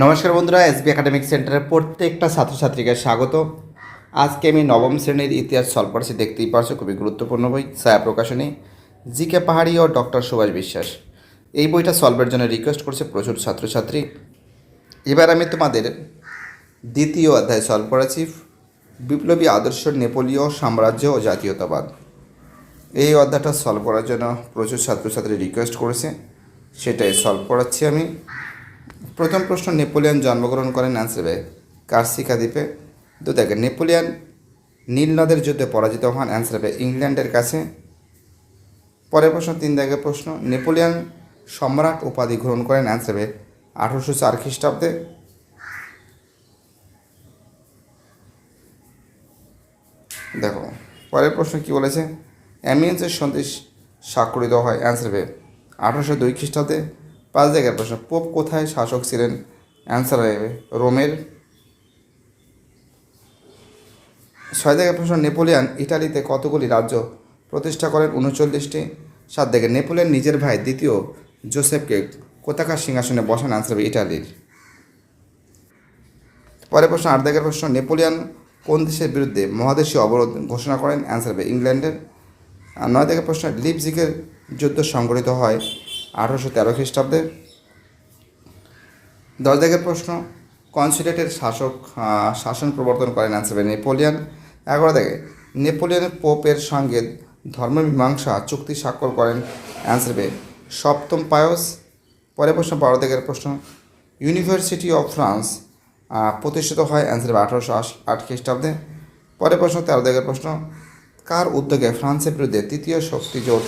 নমস্কার বন্ধুরা, SB academic সেন্টারের প্রত্যেকটা ছাত্রছাত্রীকে স্বাগত। আজকে আমি নবম শ্রেণির ইতিহাস সলভ দেখতেই পারছ, খুবই গুরুত্বপূর্ণ বই, ছায়া প্রকাশনী জি কে পাহাড়ি ও ডক্টর সুভাষ বিশ্বাস। এই বইটা সলভের জন্য রিকোয়েস্ট করছে প্রচুর ছাত্রছাত্রী। এবার আমি তোমাদের দ্বিতীয় অধ্যায় সলভ করেছি, বিপ্লবী আদর্শ নেপোলীয় সাম্রাজ্য ও জাতীয়তাবাদ। এই অধ্যায়টা সলভ করার জন্য প্রচুর ছাত্রছাত্রী রিকোয়েস্ট করেছে, সেটাই সলভ করাচ্ছি আমি। প্রথম প্রশ্ন, নেপোলিয়ন জন্মগ্রহণ করেন অ্যান্সার কার্সিকা দ্বীপে? দু দেখেন নেপোলিয়ন নীল নদের যুদ্ধে পরাজিত হন অ্যান্সার ইংল্যান্ডের কাছে। পরের প্রশ্ন তিন দাগের প্রশ্ন, নেপোলিয়ন সম্রাট উপাধি গ্রহণ করেন অ্যান্সার আঠারোশো চার খ্রিস্টাব্দে। দেখো, পরের প্রশ্ন কি বলেছে? অ্যামিয়েন্সের সন্দেশ স্বাক্ষরিত হয় অ্যান্সার হবে আঠারোশো দুই খ্রিস্টাব্দে। পাঁচ জায়গার প্রশ্ন, পোপ কোথায় শাসক ছিলেন? অ্যান্সার হবে রোমের ছয় জায়গার প্রশ্ন, নেপোলিয়ান ইটালিতে কতগুলি রাজ্য প্রতিষ্ঠা করেন? উনচল্লিশটি। সাত দিকে নেপোলিয়ান নিজের ভাই দ্বিতীয় জোসেফকে কোথাকার সিংহাসনে বসান? অ্যান্সার হবে ইটালির। পরের প্রশ্ন, আট দাগের প্রশ্ন, নেপোলিয়ান কোন দেশের বিরুদ্ধে মহাদেশীয় অবরোধ ঘোষণা করেন? অ্যান্সার হবে ইংল্যান্ডের। আর নয় দাগের প্রশ্ন লিপজিকের যুদ্ধ সংঘটিত হয় আঠারোশো তেরো খ্রিস্টাব্দে। দশ দাগের প্রশ্ন, কনসুলেটের শাসক শাসন প্রবর্তন করেন হবে নেপোলিয়ান। এগারো দাগে নেপোলিয়নের পোপের সঙ্গে ধর্মমীমাংসা চুক্তি স্বাক্ষর করেন অ্যান্সার হবে সপ্তম পায়স পরের প্রশ্ন বারো দাগের প্রশ্ন, ইউনিভার্সিটি অফ ফ্রান্স প্রতিষ্ঠিত হয় অ্যান্সার হবে আঠারোশো আট খ্রিস্টাব্দে। পরের প্রশ্ন তেরো দাগের প্রশ্ন, কার উদ্যোগে ফ্রান্সের বিরুদ্ধে তৃতীয় শক্তি জোট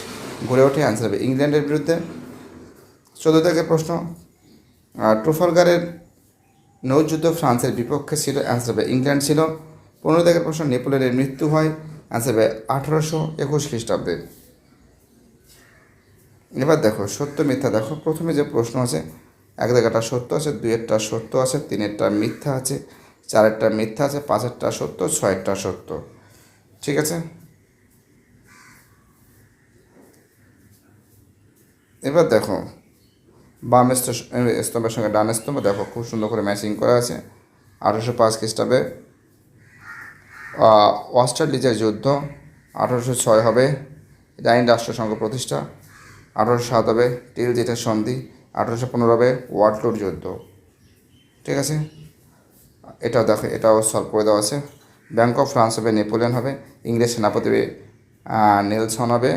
গড়ে ওঠে অ্যান্সার হবে ইংল্যান্ডের বিরুদ্ধে? চোদ্দ দাগের প্রশ্ন। ট্রুফালগারের নৌযুদ্ধ ফ্রান্সের বিপক্ষে ছিল অ্যান্সার হবে ইংল্যান্ড ছিল। পনেরো দাগের প্রশ্ন, নেপোলিয়নের মৃত্যু হয় অ্যান্সার হবে আঠারোশো একুশ খ্রিস্টাব্দে। এবার দেখো, সত্য, মিথ্যা। দেখো, প্রথমে যে প্রশ্ন আছে, এক জায়গাটা সত্য আছে দুইয়েরটা সত্য আছে তিনেরটা মিথ্যা আছে চারেরটা মিথ্যা আছে পাঁচেরটা সত্য ছয়েরটা সত্য। ঠিক আছে? এবার দেখো বাম স্তম্ভের সঙ্গে ডান স্তম্ভ, দেখো খুব সুন্দর করে ম্যাচিং করা আছে। আঠারোশো পাঁচ খ্রিস্টাব্দে অস্ট্রেলিয়ার যুদ্ধ, আঠারোশো ছয় হবে আইন রাষ্ট্রসংঘ প্রতিষ্ঠা, আঠারোশো সাত হবে, টিল জেটের সন্ধি, আঠারোশো পনেরো হবে ওয়াটলুর যুদ্ধ। ঠিক আছে? এটাও দেখো, এটাও সলভ করে দেওয়া আছে। ব্যাংক অফ ফ্রান্স হবে, নেপোলিয়ন হবে, ইংরেজ সেনাপতি হবে নেলসন হবে,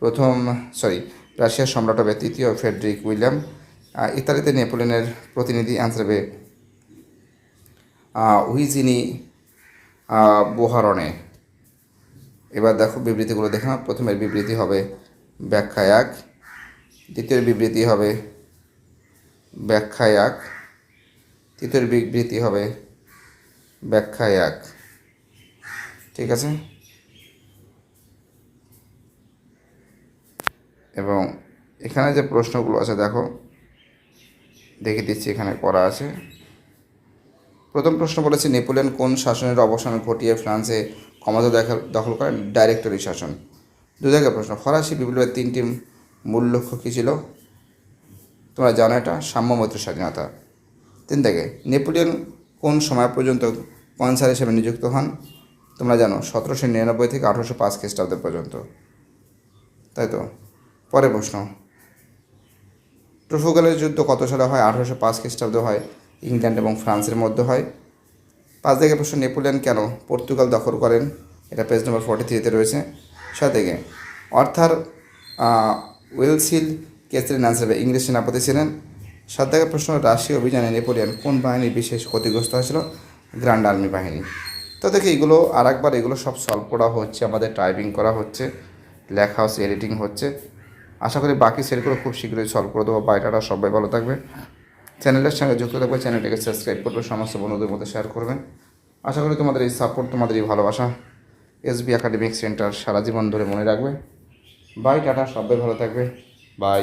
প্রথম, সরি, রাশিয়ার সম্রাট হবে, তৃতীয় ফেডরিক উইলিয়াম ইতালিতে নেপোলিয়নের প্রতিনিধি অ্যান্সার হবে উইজিনি আহ, বোহারনে। এবার দেখো বিবৃতিগুলো দেখে প্রথমের বিবৃতি হবে ব্যাখ্যা এক দ্বিতীয় বিবৃতি হবে ব্যাখ্যা এক তৃতীয় বিবৃতি হবে ব্যাখ্যা এক ঠিক আছে? এবং এখানে যে প্রশ্নগুলো আছে দেখো দেখে দিচ্ছি, এখানে করা আছে। প্রথম প্রশ্ন বলেছে, নেপোলিয়ন কোন শাসনের অবসান ঘটিয়ে ফ্রান্সে ক্ষমতা দখল দখল করেন? ডাইরেক্টরি শাসন। দু জায়গায় প্রশ্ন, ফরাসি বিপ্লবের তিনটি মূল লক্ষ্য কী ছিল? তোমরা জানো এটা, সাম্যমৈত্র স্বাধীনতা। তিন থেকে, নেপোলিয়ন কোন সময় পর্যন্ত কনসার হিসেবে নিযুক্ত হন? তোমরা জানো, সতেরোশো নিরানব্বই থেকে আঠারোশো পাঁচ খ্রিস্টাব্দ পর্যন্ত। তাই তো? পরের প্রশ্ন ট্রুফুগালের যুদ্ধ কত সালে হয়? আঠারোশো পাঁচ খ্রিস্টাব্দে হয়। ইংল্যান্ড এবং ফ্রান্সের মধ্যে হয়। পাঁচ দিকে প্রশ্ন নেপোলিয়ন কেন পর্তুগাল দখল করেন? এটা পেজ নম্বর ফর্টি থ্রিতে রয়েছে। অর্থার আহ, উইলসিল কেসরিন আনসার হবে ইংরেজ সেনাপতি ছিলেন। সাত দিকে প্রশ্ন রাশিয়া অভিযানে নেপোলিয়ান কোন বাহিনীর বিশেষ ক্ষতিগ্রস্ত হয়েছিল? গ্র্যান্ড আর্মি বাহিনী। তো দেখে এগুলো আর একবার এগুলো সব সলভ করা হচ্ছে আমাদের টাইপিং করা হচ্ছে লেখা হচ্ছে এডিটিং হচ্ছে। আশা করি বাকি সেলগুলো খুব শীঘ্রই সলভ করে দেবো। বাইটাটা সবাই ভালো থাকবে চ্যানেলের সঙ্গে যুক্ত থাকবে, চ্যানেলটিকে সাবস্ক্রাইব করবে, সমস্ত বন্ধুদের মধ্যে শেয়ার করবেন। আশা করি তোমাদের এই সাপোর্ট তোমাদের এই ভালোবাসা এসবি একাডেমিক সেন্টার সারা জীবন ধরে মনে রাখবে। বাই টাটা, সবাই ভালো থাকবে। বাই।